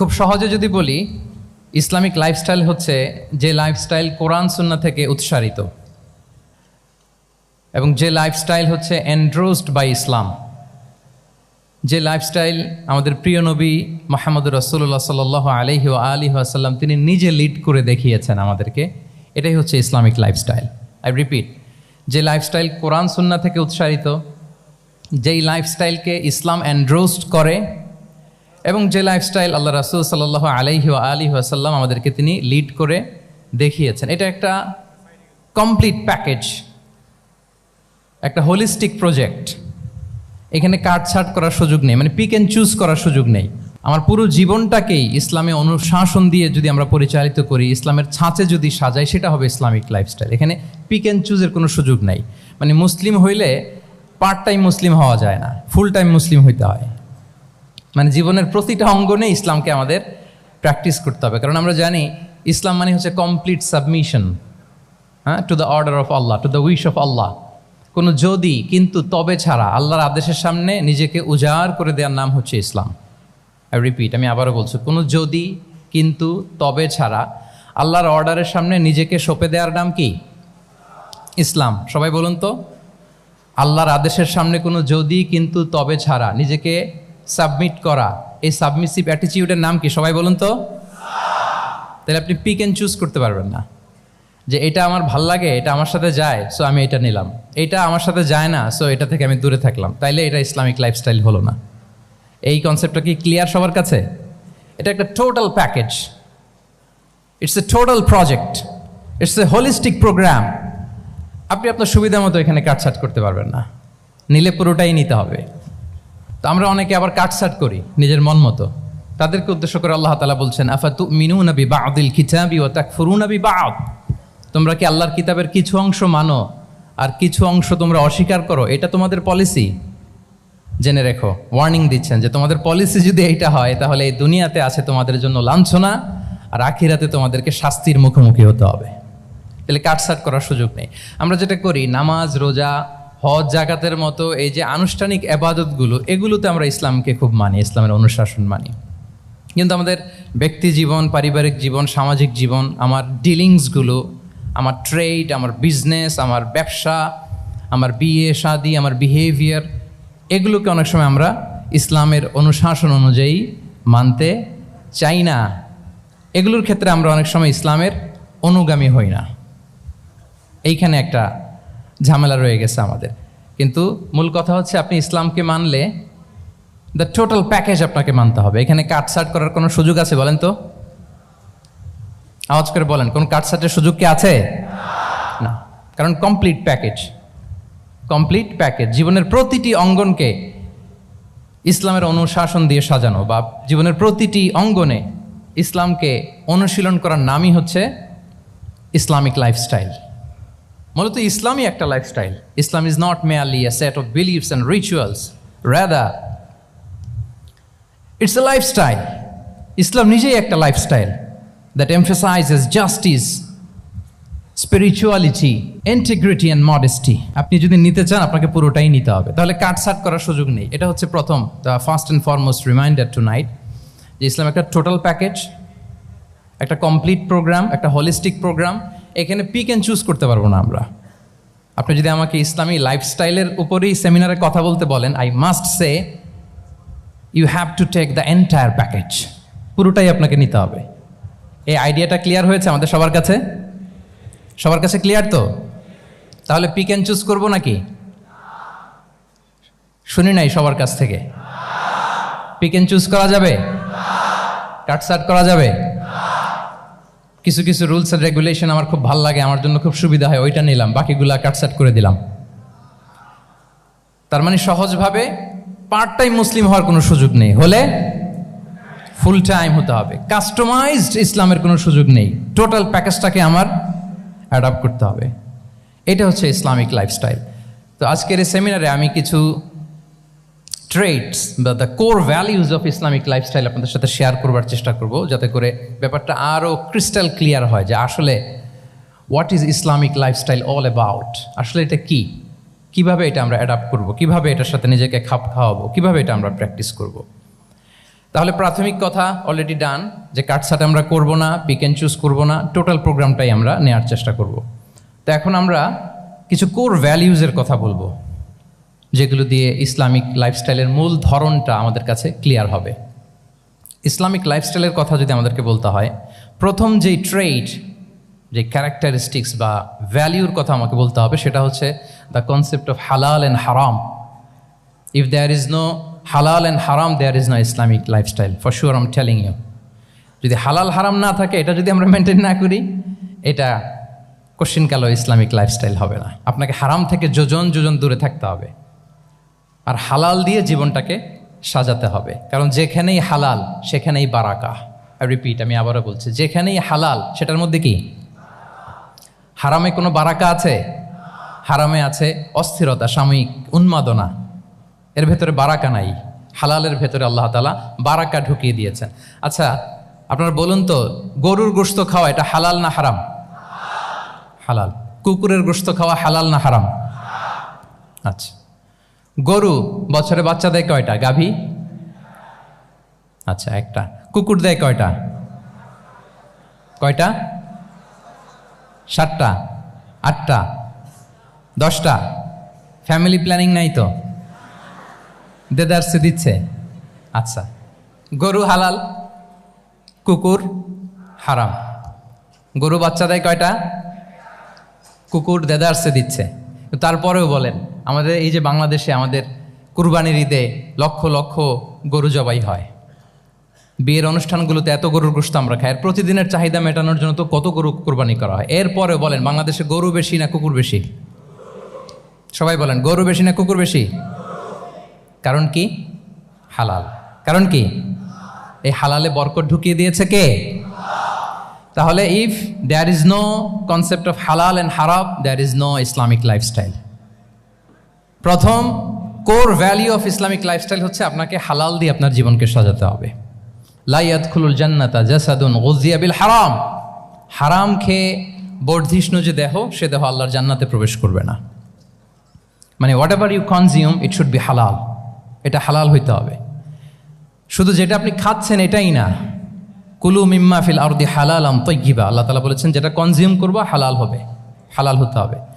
খুব সহজে যদি বলি, ইসলামিক লাইফস্টাইল হচ্ছে যে লাইফস্টাইল কোরআন সুন্না থেকে উৎসারিত। এবং যে লাইফস্টাইল হচ্ছে এন্ড্রোসড বাই ইসলাম যে লাইফস্টাইল আমাদের প্রিয় নবী মোহাম্মদ রসুল্লাহ সাল আলহি ও আলী আসাল্লাম তিনি নিজে লিড করে দেখিয়েছেন আমাদেরকে। এটাই হচ্ছে ইসলামিক লাইফস্টাইল আই রিপিট যে লাইফস্টাইল কোরআন সুন্না থেকে উৎসারিত, যেই লাইফস্টাইলকে ইসলাম এন্ড্রোস্ট করে এবং যে লাইফস্টাইল আল্লাহ রাসুল সাল্লাহ আলহি ও আলী আসাল্লাম আমাদেরকে তিনি লিড করে দেখিয়েছেন। এটা একটা কমপ্লিট প্যাকেজ একটা হোলিস্টিক প্রজেক্ট এখানে কাটছাট করার সুযোগ নেই মানে পিক অ্যান্ড চুজ করার সুযোগ নেই। আমার পুরো জীবনটাকেই ইসলামে অনুশাসন দিয়ে যদি আমরা পরিচালিত করি, ইসলামের ছাঁচে যদি সাজাই, সেটা হবে ইসলামিক লাইফস্টাইল এখানে পিক অ্যান্ড চুজের কোনো সুযোগ নেই। মানে মুসলিম হইলে পার্ট টাইম মুসলিম হওয়া যায় না ফুল টাইম মুসলিম হইতে হয়। মানে জীবনের প্রতিটা অঙ্গনে ইসলামকে আমাদের প্র্যাকটিস করতে হবে। কারণ আমরা জানি ইসলাম মানে হচ্ছে কমপ্লিট সাবমিশন হ্যাঁ? To the order of Allah to the wish of Allah কোনো যদি, কিন্তু তবে ছাড়া আল্লাহর আদেশের সামনে নিজেকে উজাড় করে দেওয়ার নাম হচ্ছে ইসলাম। আই রিপিট আমি আবারও বলছি, কোনো যদি, কিন্তু তবে ছাড়া আল্লাহর অর্ডারের সামনে নিজেকে সঁপে দেওয়ার নাম কি? ইসলাম। সবাই বলুন তো, আল্লাহর আদেশের সামনে কোনো যদি, কিন্তু তবে ছাড়া নিজেকে সাবমিট করা। এই সাবমিসিভ অ্যাটিটিউডের নাম কি? সবাই বলুন তো। তাহলে আপনি পিক অ্যান্ড চুজ করতে পারবেন না। যে এটা আমার ভালো লাগে, এটা আমার সাথে যায় সো আমি এটা নিলাম। এটা আমার সাথে যায় না সো এটা থেকে আমি দূরে থাকলাম। তাইলে এটা ইসলামিক লাইফস্টাইল হলো না। এই কনসেপ্টটা কি ক্লিয়ার সবার কাছে? এটা একটা total package it's a total project it's a holistic program আপনি আপনার সুবিধা মতো এখানে কাটছাট করতে পারবেন না। নিলে পুরোটাই নিতে হবে। তো আমরা অনেকে আবার কাটছাট করি নিজের মন মতো। তাদেরকে উদ্দেশ্য করে আল্লাহ তালা বলছেন আফা তু মিনু নবী বা আদিল খিচাবি ও তাক ফুরু নবী বা তোমরা কি আল্লাহর কিতাবের কিছু অংশ মানো? আর কিছু অংশ তোমরা অস্বীকার করো? এটা তোমাদের পলিসি। জেনে রেখো ওয়ার্নিং দিচ্ছেন যে তোমাদের পলিসি যদি এইটা হয়, তাহলে এই দুনিয়াতে আছে তোমাদের জন্য লাঞ্ছনা, আর আখিরাতে তোমাদেরকে শাস্তির মুখোমুখি হতে হবে। তাহলে কাটসাট করার সুযোগ নেই। আমরা যেটা করি, নামাজ, রোজা হজ জাকাতের মতো এই যে আনুষ্ঠানিক আবাদতগুলো এগুলোতে আমরা ইসলামকে খুব মানি, ইসলামের অনুশাসন মানি। কিন্তু আমাদের ব্যক্তি জীবন, পারিবারিক জীবন, সামাজিক জীবন, আমার ডিলিংসগুলো, আমার ট্রেড, আমার বিজনেস, আমার ব্যবসা, আমার বিয়ে, শাদি, আমার বিহেভিয়ার, এগুলোকে অনেক সময় আমরা ইসলামের অনুশাসন অনুযায়ী মানতে চাই না। এগুলোর ক্ষেত্রে আমরা অনেক সময় ইসলামের অনুগামী হই না। এইখানে একটা ঝামেলা রয়ে গেছে আমাদের। কিন্তু মূল কথা হচ্ছে আপনি ইসলামকে মানলে দ্য টোটাল প্যাকেজ আপনাকে মানতে হবে। এখানে কাটসাট করার কোনো সুযোগ আছে বলেন তো? আওয়াজ করে বলেন, কোন কাটসাটের সুযোগ কি আছে? না। কারণ কমপ্লিট প্যাকেজ কমপ্লিট প্যাকেজ জীবনের প্রতিটি অঙ্গনকে ইসলামের অনুশাসন দিয়ে সাজানো বা জীবনের প্রতিটি অঙ্গনে ইসলামকে অনুশীলন করার নামই হচ্ছে ইসলামিক লাইফস্টাইল মূলত ইসলামই একটা lifestyle Islam is not merely a set of beliefs and rituals rather it's a lifestyle Islam নিজেই একটা lifestyle that emphasises justice spirituality integrity and modesty আপনি যদি নিতে চান, আপনাকে পুরোটাই নিতে হবে। তাহলে কাটসাট করার সুযোগ নেই। এটা হচ্ছে প্রথম the first and foremost reminder tonight যে ইসলাম একটা টোটাল প্যাকেজ একটা কমপ্লিট প্রোগ্রাম একটা হলিস্টিক প্রোগ্রাম এখানে পিক অ্যান্ড চুজ করতে পারব না আমরা। আপনি যদি আমাকে ইসলামী লাইফস্টাইলের উপরেই সেমিনারে কথা বলতে বলেন I must say you have to take the entire package পুরোটাই আপনাকে নিতে হবে। এই আইডিয়াটা ক্লিয়ার হয়েছে আমাদের সবার কাছে? সবার কাছে ক্লিয়ার তো? তাহলে পিক অ্যান্ড চুজ করব নাকি? শুনি নাই সবার কাছ থেকে। পিক অ্যান্ড চুজ করা যাবে? কাটসাট করা যাবে? কিছু কিছু রুলস অ্যান্ড রেগুলেশন আমার খুব ভালো লাগে, আমার জন্য খুব সুবিধা হয়, ওইটা নিলাম, বাকিগুলা কাটসাট করে দিলাম। তার মানে সহজভাবে পার্ট টাইম মুসলিম হওয়ার কোনো সুযোগ নেই, হলে ফুল টাইম হতে হবে। কাস্টমাইজড ইসলামের কোনো সুযোগ নেই টোটাল প্যাকেজটাকে আমার অ্যাডাপ্ট করতে হবে। এটা হচ্ছে ইসলামিক লাইফস্টাইল তো আজকের এই সেমিনারে আমি কিছু ট্রেডস বা the core values of Islamic lifestyle আপনাদের সাথে শেয়ার করবার চেষ্টা করব, যাতে করে ব্যাপারটা আরও ক্রিস্টাল ক্লিয়ার হয় যে আসলে what is Islamic lifestyle all about আসলে এটা কি? কীভাবে এটা আমরা অ্যাডাপ্ট করব? কীভাবে এটার সাথে নিজেকে খাপ খাওয়াবো? কীভাবে এটা আমরা প্র্যাকটিস করব? তাহলে প্রাথমিক কথা অলরেডি ডান যে কাটসাট আমরা করব না পিক অ্যান্ড চুজ করব না টোটাল প্রোগ্রামটাই আমরা নেওয়ার চেষ্টা করব। তো এখন আমরা কিছু কোর ভ্যালিউজের কথা বলব। যেগুলো দিয়ে ইসলামিক লাইফস্টাইলের মূল ধরনটা আমাদের কাছে ক্লিয়ার হবে। ইসলামিক লাইফস্টাইলের কথা যদি আমাদেরকে বলতে হয়, প্রথম যেই ট্রেড যে ক্যারেক্টারিস্টিক্স বা ভ্যালিউর কথা আমাকে বলতে হবে সেটা হচ্ছে the concept of halal and haram if there is no halal and haram there is no Islamic lifestyle for sure I'm telling you যদি হালাল হারাম না থাকে, এটা যদি আমরা মেনটেন না করি, এটা কোশ্চিন কালো ইসলামিক লাইফস্টাইল হবে না। আপনাকে হারাম থেকে যোজন যোজন দূরে থাকতে হবে। আর হালাল দিয়ে জীবনটাকে সাজাতে হবে। কারণ যেখানেই হালাল, সেখানেই বারাকা রিপিট আমি আবারও বলছি, যেখানেই হালাল, সেটার মধ্যে কি? হারামে কোনো বারাকা আছে? হারামে আছে অস্থিরতা, সাময়িক উন্মাদনা। এর ভেতরে বারাকা নাই। হালালের ভেতরে আল্লাহ তালা বারাকা ঢুকিয়ে দিয়েছেন। আচ্ছা আপনারা বলুন তো, গরুর গোস্ত খাওয়া এটা হালাল না হারাম? হালাল। কুকুরের গোস্ত খাওয়া হালাল না হারাম? আচ্ছা। গরু, বছরে বাচ্চা দেয় কয়টা? গাভী? আচ্ছা একটা। কুকুর দেয় কয়টা? কয়টা? সাতটা। আটটা। দশটা। ফ্যামিলি প্ল্যানিং নাই তো? দেদারসে দিচ্ছে। আচ্ছা। গরু হালাল, কুকুর হারাম। গরু বাচ্চা দেয় কয়টা? কুকুর দেদারসে দিচ্ছে। তারপরেও বলেন আমাদের এই যে বাংলাদেশে আমাদের কুরবানির ঈদে লক্ষ লক্ষ গরু জবাই হয়। বিয়ের অনুষ্ঠানগুলোতে এত গরুর গোস্ত আমরা খাই, আর প্রতিদিনের চাহিদা মেটানোর জন্য তো কত গরু কোরবানি করা হয়। এরপরে বলেন, বাংলাদেশে গরু বেশি না কুকুর বেশি? সবাই বলেন, গরু বেশি না কুকুর বেশি? কারণ কি? হালাল। কারণ কি? এই হালালে বরকত ঢুকিয়ে দিয়েছে কে? তাহলে if there is no concept of halal and haram there is no Islamic lifestyle প্রথম core value of Islamic lifestyle হচ্ছে আপনাকে হালাল দিয়ে আপনার জীবনকে সাজাতে হবে। লাইয়াত খুলুল জান্নাতা জাসাদুন গজিয়া বিল হারাম। হারাম খেয়ে বর্ধিষ্ণু যে দেহ, সে দেহ আল্লাহর জান্নাতে প্রবেশ করবে না। মানে whatever you consume it should be halal এটা হালাল হইতে হবে। শুধু যেটা আপনি খাচ্ছেন, এটাই না। কুলু মিম্মা ফিল আরদি হালাল আম তৈগিবা আল্লাহ তালা বলেছেন, যেটা কনজিউম করব, হালাল হবে। হালাল হতে হবে।